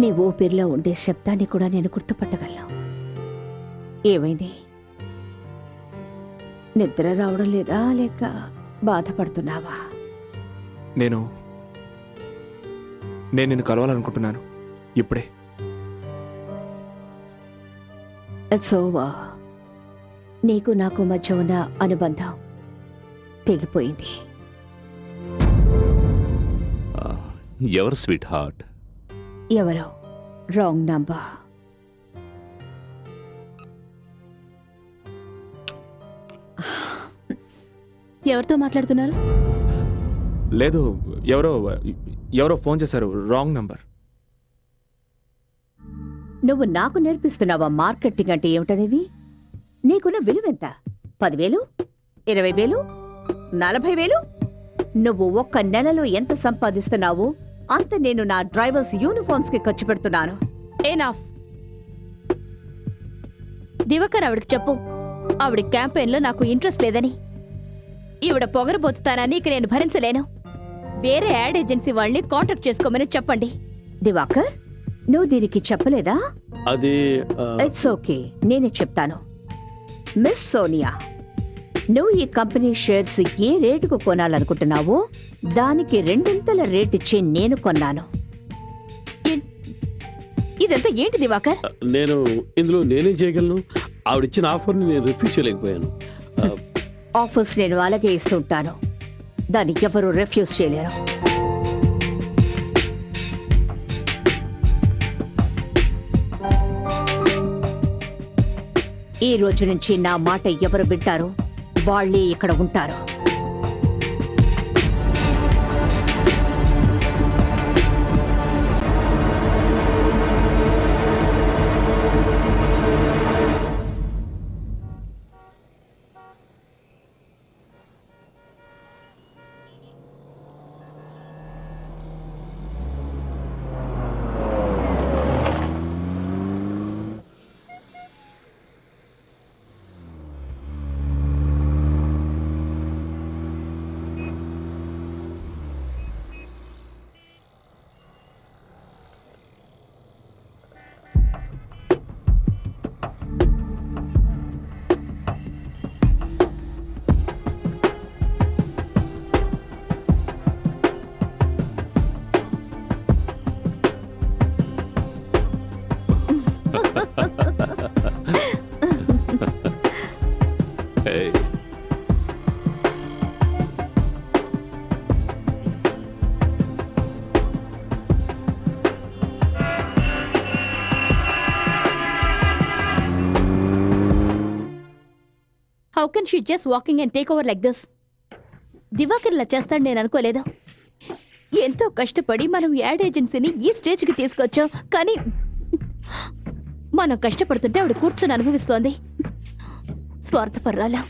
నీ ఊపిరిలో ఉండే శబ్దాన్ని కూడా నేను గుర్తుపట్టగలను. ఏమైంది? నిద్ర రావడం లేదా లేక బాధపడుతున్నావా? నేను నేను నిన్ను కలవాలనుకుంటున్నాను. ఇప్పుడే. ఓవర్ నీకు నాకు మధ్య ఉన్న అనుబంధం తెగిపోయింది. ఆ, ఎవరు స్వీట్ హార్ట్? ఎవరో? రాంగ్ నంబర్ ఎవరితో మాట్లాడుతున్నారు? లేదు ఎవరో ఎవరో ఫోన్ చేశారు. రాంగ్ నంబర్ నువ్వు నాకు నేర్పిస్తున్నావా మార్కెటింగ్ అంటే ఏమిటనేది? నీకున్న విలువెంత పదివేలు? ఇరవై వేలు? నలభై వేలు? నువ్వు ఒక్క నెలలో ఎంత సంపాదిస్తున్నావో? అంత నేను నా డ్రైవర్స్ యూనిఫామ్స్కి ఖర్చు పెడుతున్నాను. ఏనాఫ్ దివకర్ ఆవిడకి చెప్పు. ఆవిడ క్యాంపెయిన్లో నాకు ఇంట్రెస్ట్ లేదని. ఈవిడ పొగరబోతుతానని ఇక నేను భరించలేను. వేరే యాడ్ ఏజెన్సీ వాళ్ళని కాంటాక్ట్ చేసుకోమని చెప్పండి. దివాకర్ నువ్వు దీనికి చెప్పలేదా? అది ఆ, ఇట్స్ ఓకే నేనే చెప్తాను. మిస్ సోనియా నువ్వు ఈ కంపెనీ షేర్స్ ఏ రేటుకు కొనాలనుకుంటున్నావో దానికి రెండింతల రేట్ ఇచ్చి నేను కొన్నాను. ఇదంతా ఏంటి దివాకర్? నేను ఇందులో నేనేం చేయగలను? ఆవిడిచ్చిన ఆఫర్ని నేను రిఫ్యూజ్ చేయలేకపోయాను. ఆఫర్స్ నేను అలాగే ఇస్తుంటాను దాన్ని ఎవరు రిఫ్యూజ్ చేయలేరు. ఈ రోజు నుంచి నా మాట ఎవరు వింటారో? వాళ్ళే ఇక్కడ ఉంటారు. How she just walking and take over like this Diwakar ఇలా చేస్తాడు నేను అనుకోలేదు? ఎంతో కష్టపడి మనం యాడ్ ఏజెన్సీని ఈ స్టేజ్కి తీసుకొచ్చాం కానీ మనం కష్టపడుతుంటే ఆవిడ కూర్చొని అనుభవిస్తోంది. స్వార్థపర్రాలా.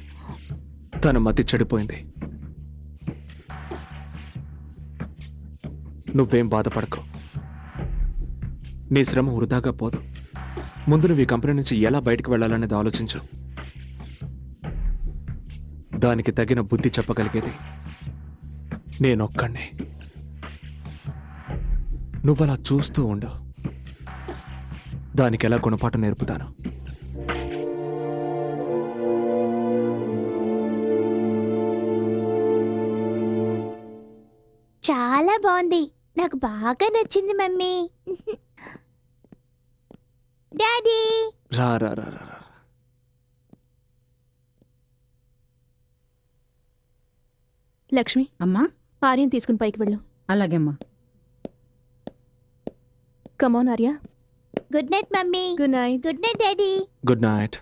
తన మతి చెడిపోయింది. నువ్వేం బాధపడకు. నీ శ్రమ వృధాగా పోదు. ముందు నువ్వు ఈ కంపెనీ నుంచి ఎలా బయటకు వెళ్ళాలనేది ఆలోచించు. దానికి తగిన బుద్ధి చెప్పగలిగేది. నేనొక్కడినే నువ్వలా చూస్తూ ఉండు. దానికి ఎలా గుణపాఠం నేర్పుతాను? చాలా బాగుంది. నాకు బాగా నచ్చింది మమ్మీ. డాడీ! రా రా రా రా రా. లక్ష్మి అమ్మా. ఆర్యం తీసుకుని పైకి వెళ్ళు. అలాగేమ్మా. Come on Arya good night mummy. Good night good night daddy good night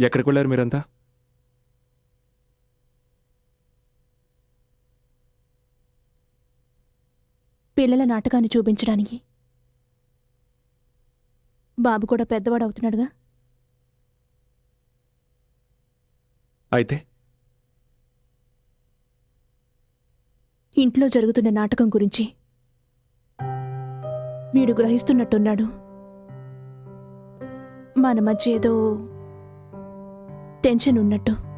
ఎక్కడికి వెళ్ళారు మీరంతా? పిల్లల నాటకాన్ని చూపించడానికి. బాబు కూడా పెద్దవాడు అవుతున్నాడుగా. అయితే? ఇంట్లో జరుగుతున్న నాటకం గురించి వీడు గ్రహిస్తున్నట్టున్నాడు. మన మధ్య ఏదో టెన్షన్ ఉన్నట్టు.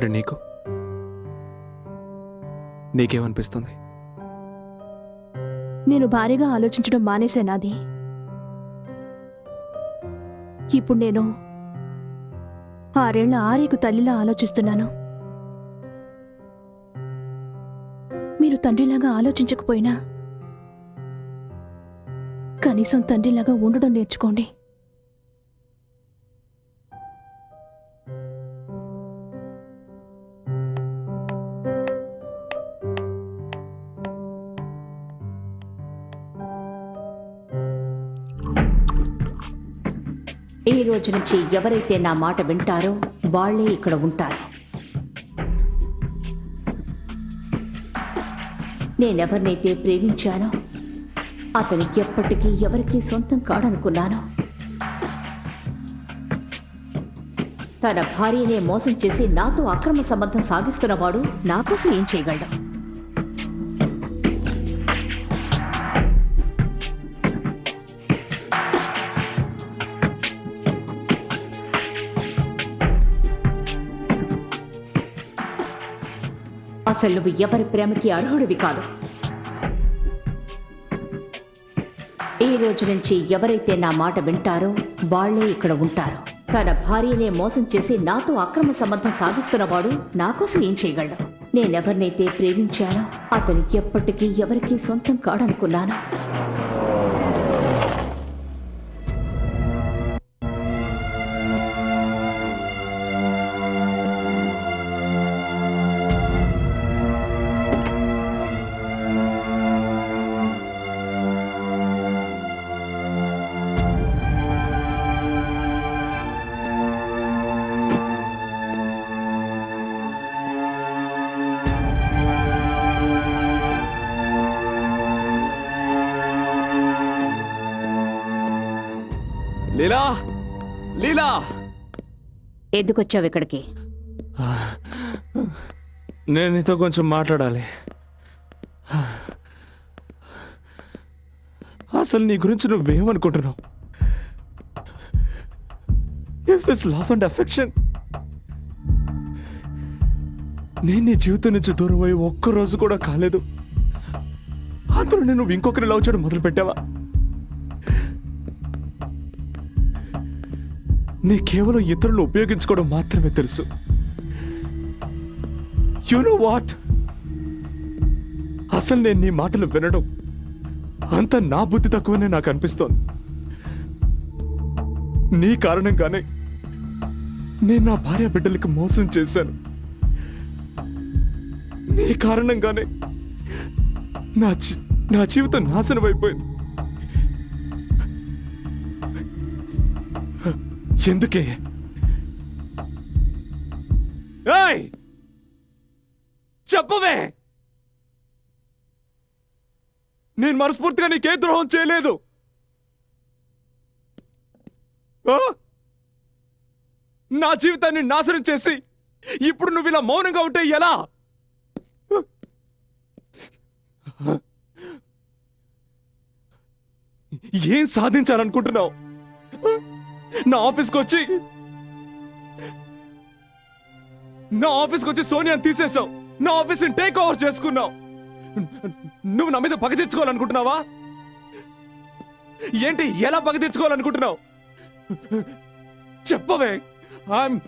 మరి నీకు? నీకేమనిపిస్తుంది? నేను భారీగా ఆలోచించడం మానేశానాది ఇప్పుడు నేను ఆరేళ్ళ ఆర్యకు తల్లిలా ఆలోచిస్తున్నాను. మీరు తండ్రిలాగా ఆలోచించకపోయినా కనీసం తండ్రిలాగా ఉండడం నేర్చుకోండి. ఈ రోజు నుంచి ఎవరైతే నా మాట వింటారో వాళ్ళే ఇక్కడ ఉంటారు. నేనెవరినైతే ప్రేమించానో అతను ఎప్పటికీ ఎవరికీ సొంతం కాడనుకున్నాను. తన భార్యనే మోసం చేసి నాతో అక్రమ సంబంధం సాగిస్తున్నవాడు నా కోసం ఏం చేయగలడు? అసలు నువ్వు ఎవరి ప్రేమకి అర్హుడివి కాదు. ఈ రోజు నుంచి ఎవరైతే నా మాట వింటారో వాళ్ళే ఇక్కడ ఉంటారు. తన భార్యనే మోసం చేసి నాతో అక్రమ సంబంధం సాగిస్తున్నవాడు నా కోసం ఏం చేయగలడు? నేనెవరినైతే ప్రేమించానో అతను ఎప్పటికీ ఎవరికీ సొంతం కాడనుకున్నాను. ఎందుకొచ్చావు ఇక్కడికి? నేను నీతో కొంచెం మాట్లాడాలి. అసలు నీ గురించి నువ్వేమనుకుంటున్నావు? Is this love and affection నేను నీ జీవితం నుంచి దూరం అయ్యి ఒక్క రోజు కూడా కాలేదు. అందులో నేను నువ్వు ఇంకొకరి లవ్ చేయడం మొదలు పెట్టావా నీ కేవలం ఇతరులు ఉపయోగించుకోవడం మాత్రమే తెలుసు. యు నో వాట్ అసలు నేను నీ మాటలు వినడం అంత నా బుద్ధి తక్కువనే నాకు అనిపిస్తోంది. నీ కారణంగానే నేను నా భార్య బిడ్డలకి మోసం చేశాను. నీ కారణంగానే నా నా జీవితం నాశనం అయిపోయింది. ఎందుకే? చెప్పవే! నేను మనస్ఫూర్తిగా నీకే ద్రోహం చేయలేదు. నా జీవితాన్ని నాశనం చేసి ఇప్పుడు నువ్వు ఇలా మౌనంగా ఉంటే ఎలా? ఏం సాధించాలనుకుంటున్నావు? నా ఆఫీస్కి వచ్చి నా ఆఫీస్కి వచ్చి సోనియాని తీసేసావు నా ఆఫీస్ని టేక్ ఓవర్ చేసుకున్నావు. నువ్వు నా మీద పగ తెచ్చుకోవాలనుకుంటున్నావా ఏంటి ఎలా పగ తెచ్చుకోవాలనుకుంటున్నావు చెప్పవే. I'm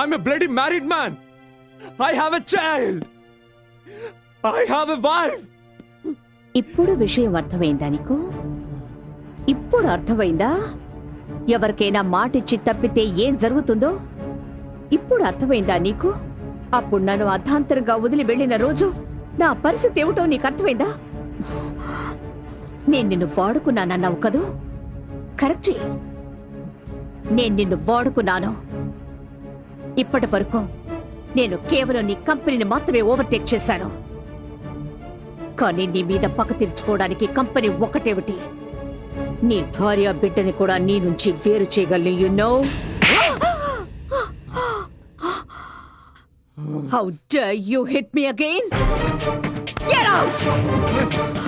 I'm a bloody married man I have a child I have a wife ఇప్పుడు విషయం అర్థమైందా నీకు? ఇప్పుడు అర్థమైందా? ఎవరికైనా మాటిచ్చి తప్పితే ఏం జరుగుతుందో? ఇప్పుడు అర్థమైందా నీకు? అప్పుడు నన్ను అర్ధాంతరంగా వదిలి వెళ్ళిన రోజు నా పరిస్థితి ఏమిటో నీకు అర్థమైందా? నేను నిన్ను వాడుకున్నానన్నావు కదూ? కరెక్టే నేను నిన్ను వాడుకున్నాను. ఇప్పటి వరకు నేను కేవలం నీ కంపెనీని మాత్రమే ఓవర్టేక్ చేశాను. కానీ నీ మీద పక్క తీర్చుకోవడానికి కంపెనీ ఒకటేమిటి? నీ భార్య బిడ్డని కూడా నీ నుంచి వేరు చేయగలను you know how do you hit me again get out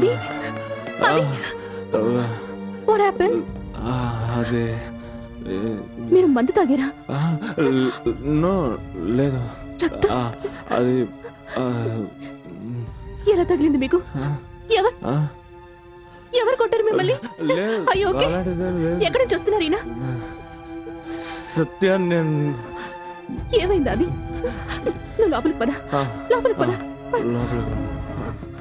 అది అది వాట్ హ్యాపెన్ అదే మీరు మందు తాగారా? నో లేదు. అది ఎలా తగిలింది మీకు? ఎవరు? ఎవరు కొట్టారు మిమ్మల్ని? అయ్యో. ఎక్కడి నుంచి వస్తున్నారు ఈయన? సత్య నేను ఏమైంది అది? నువ్వు లోపలికి పద. లోపలికి పద. లోపలికి